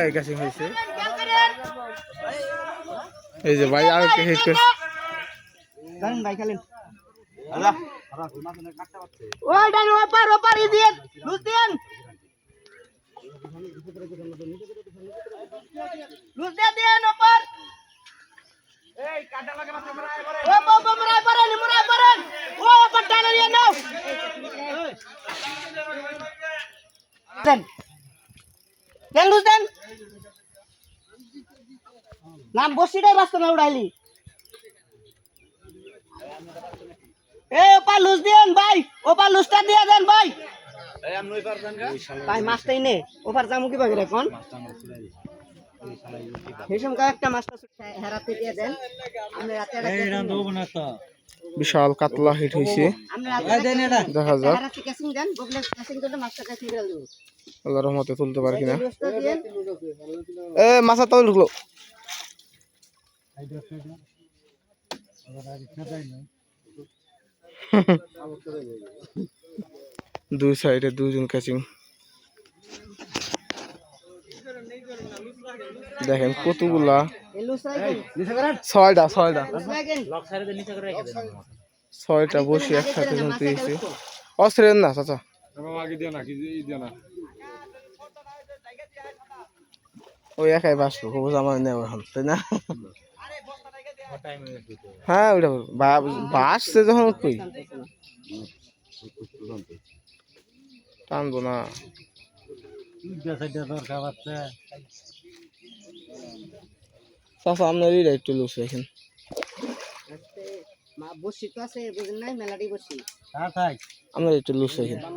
এই হয়েছে। এই যে ভাই আর একটা হিট করছে জানেন ভাই খেলেন। ওই ডান লুজ লুজ দিয়ে এই কাটা লাগে ও বাবা পড়েন ও ওপার টানে নিয়ে নাও দেন। দেন লুজ দেন। নাম বসিটাই বাস্তব না উড়াইলি। এ ওপা লুজ দিয়েন ভাই। ওপা লুজটা দিয়ে দেন ভাই। ভাই মাছটাই নে। ওপার জামু কি ভাবে এখন? সেই সঙ্গে একটা মাছটা হেরাতে দিয়ে দেন। আমরা রাতে বিশাল কাতলা হিট হয়েছে দেখা যাক। আল্লাহ রহমতে তুলতে পারে কিনা। এ, মাছা তাল ঢুকলো। দুই সাইডে দুজন ক্যাচিং দেখেন কতগুলা ছয়টা ছয়টা। ছয়টা বসে একসাথে শুনতে দিয়েছি অস্ত্রের না চাচা? ওই একাই বাসবো খবর আমার নেওয়া এখন তাই না? হ্যাঁ ওইটা বা- বাসছে যখন কই? টানবো না। চাচা আপনার এইটা একটু লুস রাখেন মা বসি তো আছে বুঝেন নাই মেলাডি বসি আপনার একটু লুস রাখেন দাম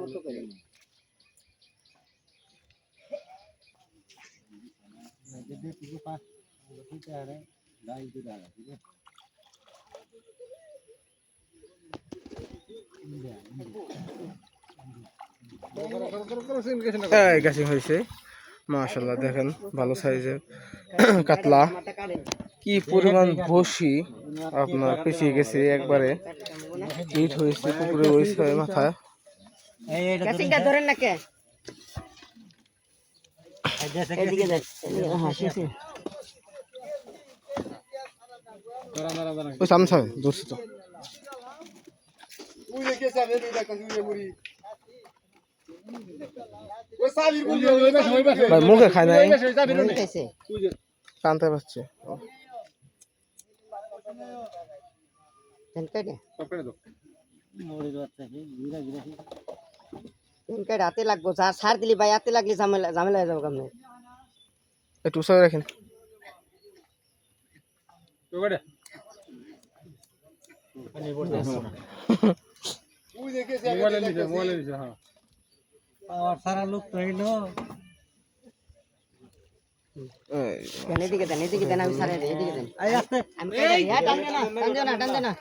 এই গাছি হয়েছে। মাশাল্লাহ দেখেন ভালো সাইজের কাতলা। কি পরিমাণ বসি আপনার পিছিয়ে গেছে একবারে। হিট হয়েছে পুকুরে side মাথায় ধরেন না কে? হ্যাঁ ওই সামনে সামনে তো। ভাই মুখে খায় নাই। কানতে পারছে। হাতে লাগবো যা সার দিলি ভাই হাতে লাগলি ঝামেলা হয়ে যাব কেমনে? একটু রাখেন। দেন আমি সারে এদিকে দেন। আমি টান দে না টান দে না।